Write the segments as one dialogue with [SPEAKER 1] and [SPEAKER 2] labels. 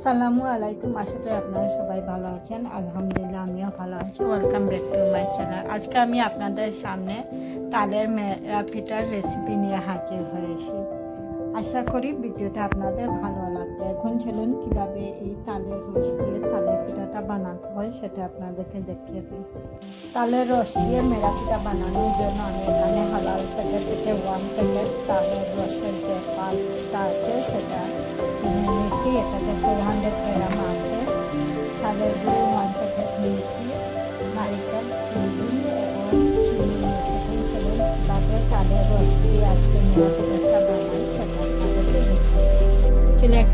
[SPEAKER 1] আসসালামু আলাইকুম। আশা করি আপনারা সবাই ভালো আছেন। আলহামদুলিল্লাহ, আমিও ভালো আছি। Welcome back to my channel আজকে আমি আপনাদের সামনে তালের মেরা পিঠার রেসিপি নিয়ে হাজির হয়েছি। আশা করি ভিডিওটা আপনাদের ভালো লাগবে। এখন চলুন কীভাবে এই তালের রস দিয়ে তালের পিঠাটা বানাতে হয় সেটা আপনাদেরকে দেখিয়ে দিই। তালের রস দিয়ে মেরা পিঠা বানানোর জন্য আমি এখানে হালাল প্যাকেট থেকে ওয়ান প্যাকেট তালের রসের যে পালটা আছে সেটা কিনে নিয়েছি। এটাতে ফোর হান্ড্রেড গ্রাম আছে। চালের গুঁড়ো ওয়ান প্যাকেট নিয়েছি। নারিকেল এবং চিনি নিয়েছি। চলুন কীভাবে তালের রস দিয়ে আজকে মেরা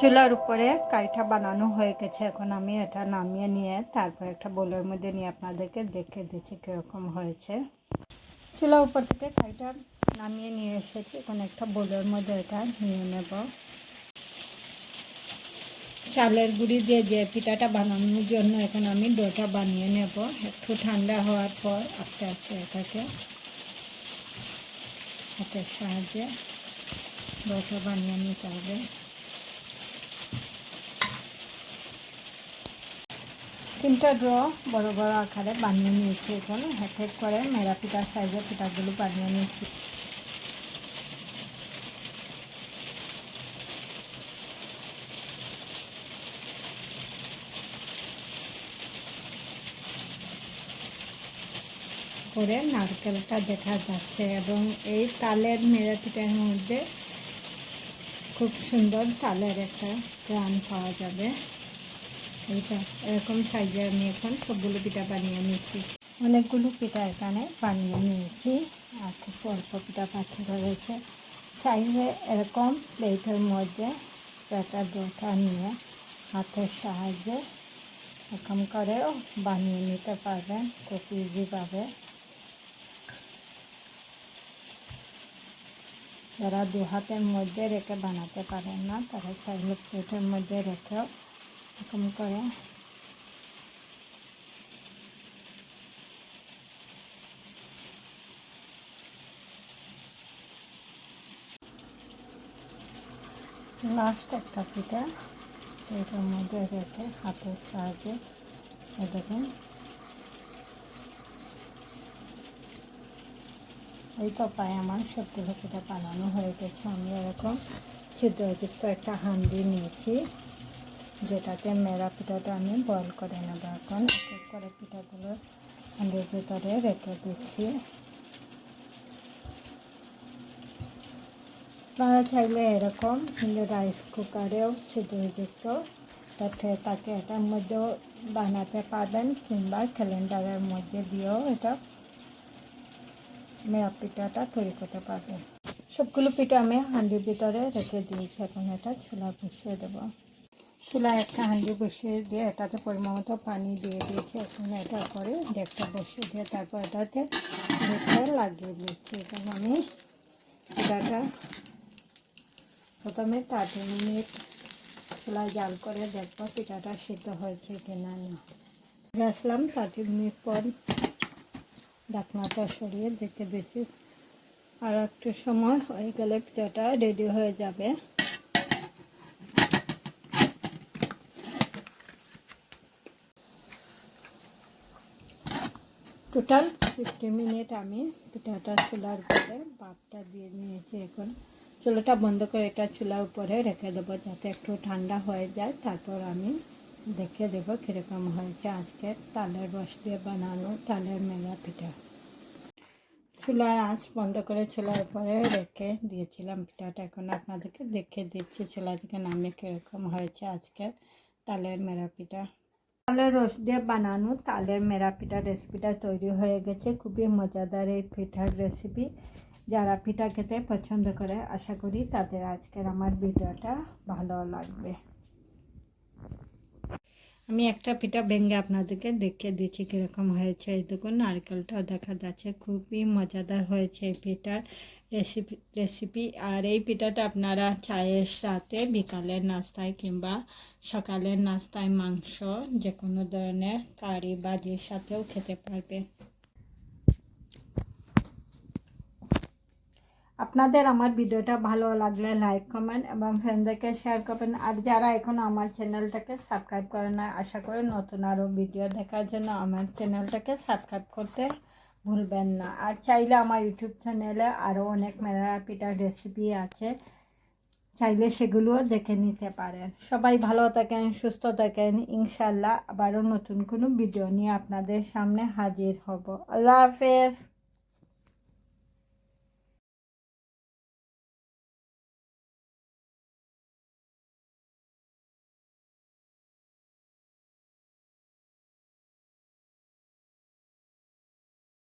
[SPEAKER 1] চুলার উপরে কাইটা বানানো হয়ে গেছে। এখন আমি এটা নামিয়ে নিয়ে তারপর একটা বোলের মধ্যে নিয়ে আপনাদেরকে দেখে দিচ্ছি কীরকম হয়েছে। চুলা উপর থেকে কাইটা নামিয়ে নিয়ে এসেছি। এখন একটা বোলের মধ্যে এটা নিয়ে নেব। চালের গুঁড়ি দিয়ে যে পিঠাটা বানানোর জন্য এখন আমি ডোটা বানিয়ে নেব। একটু ঠান্ডা হওয়ার পর আস্তে আস্তে এটাকে হাতের সাহায্যে ডোটা বানিয়ে নিতে হবে। তিনটা ড্র বড় বড় আকারে বানিয়ে নিয়েছি এখন। হাতে করে মেরা পিঠার সাইজের পিঠাগুলো বানিয়ে নিয়েছি। করে নারকেলটা দেখা যাচ্ছে এবং এই তালের মেরা পিঠার মধ্যে খুব সুন্দর তালের একটা গ্রান পাওয়া যাবে। এইটা এরকম সাইজে আমি এখন সবগুলো পিঠা বানিয়ে নিয়েছি। অনেকগুলো পিঠা এখানে বানিয়ে নিয়েছি। আর খুব অল্প পিঠা পাখি রয়েছে। চাইলে এরকম প্লেটের মধ্যে পেটা ডোটা নিয়ে হাতের সাহায্যে এরকম করেও বানিয়ে নিতে পারবেন খুব ইজিভাবে যারা দু হাতের মধ্যে রেখে বানাতে পারেন না, তারা চাইলে প্লেটের মধ্যে রেখেও এরকম করে লাস্ট একটা পিঠা। এটার মধ্যে রেখে হাতের সাহায্যে দেখুন এই তো পায়ে আমার সবগুলো পিঠা বানানো হয়ে গেছে। আমি এরকম ছিদ্রযুক্ত একটা হান্ডি নিয়েছি। যেটাতে মেরা পিঠাটা আমি বয়ল করে নেব এখন। করে পিঠাগুলো হান্ডির ভিতরে রেখে দিচ্ছি। আপনারা চাইলে এরকম রাইস কুকারেও ছিদ্রযুক্ত তাতে তাকে এটার মধ্যেও বানাতে পারবেন কিংবা ক্যালেন্ডারের মধ্যে দিয়েও এটা মেরা পিঠাটা তৈরি করতে পারবেন। সবগুলো পিঠা আমি হাঁডির ভিতরে রেখে দিয়েছি, এখন এটা চুলা বসিয়ে দেবো। চুলা একটা হাঁডি বসিয়ে দিয়ে এটাতে পরিমাণ মতো পানি দিয়ে দিয়েছি। এখন এটা করে ডেকটা বসিয়ে দিয়ে তারপর এটাতে ডেকটা লাগিয়ে দিচ্ছি এখানে আমি পিঠাটা প্রথমে থার্টি মিনিট চুলায় জাল করে দেখব পিঠাটা সিদ্ধ হয়েছে কিনা। না আসলাম থার্টি মিনিট পর ঢাকনাটা সরিয়ে দেখতে দেখি আর একটু সময় হয়ে গেলে পিঠাটা রেডি হয়ে যাবে। টোটাল ফিফটি মিনিট আমি পিঠাটা চুলার উপরে ভাপটা দিয়ে নিয়েছি এখন। চুলাটা বন্ধ করে এটা চুলার উপরে রেখে দেবো যাতে একটু ঠান্ডা হয়ে যায়। তারপর আমি দেখে দেবো কীরকম হয়েছে আজকে তালের রস দিয়ে বানানো তালের মেলা পিঠা। চুলার আঁচ বন্ধ করে চুলার উপরে রেখে দিয়েছিলাম পিঠাটা। এখন আপনাদেরকে দেখে দিচ্ছি চুলা থেকে নামে কীরকম হয়েছে আজকে তালের মেরা পিঠা। তালের রস দিয়ে বানানো তালের মেরা পিঠা রেসিপিটা তৈরি হয়ে গেছে। খুবই মজাদার এই পিঠার রেসিপি যারা পিঠা খেতে পছন্দ করে, আশা করি তাদের আজকের আমার ভিডিওটা ভালো লাগবে। আমি একটা পিঠা ভেঙে আপনাদেরকে দেখে দিচ্ছি কীরকম হয়েছে। এই দেখুন, নারকেলটাও দেখা যাচ্ছে, খুবই মজাদার হয়েছে এই পিঠার রেসিপি রেসিপি আর এই পিঠাটা আপনারা চায়ের সাথে, বিকালের নাস্তায় কিংবা সকালের নাস্তায় মাংস যে কোনো ধরনের কারি বাজির সাথেও খেতে পারবে আপনাদের আমার ভিডিওটা ভালো লাগলে লাইক কমেন্ট এবং ফ্রেন্ডদেরকে শেয়ার করবেন। আর যারা এখন আমার চ্যানেলটাকে সাবস্ক্রাইব করে না আশা করি নতুন আরও ভিডিও দেখার জন্য আমার চ্যানেলটাকে সাবস্ক্রাইব করতে ভুলবেন না। আর চাইলে আমার ইউটিউব চ্যানেলে আরও অনেক মেলা পিঠার রেসিপি আছে, চাইলে সেগুলোও দেখে নিতে পারেন। সবাই ভালো থাকেন, সুস্থ থাকেন ইনশাল্লাহ আবারও নতুন কোনো ভিডিও নিয়ে আপনাদের সামনে হাজির হব। আল্লাহ হাফেজ।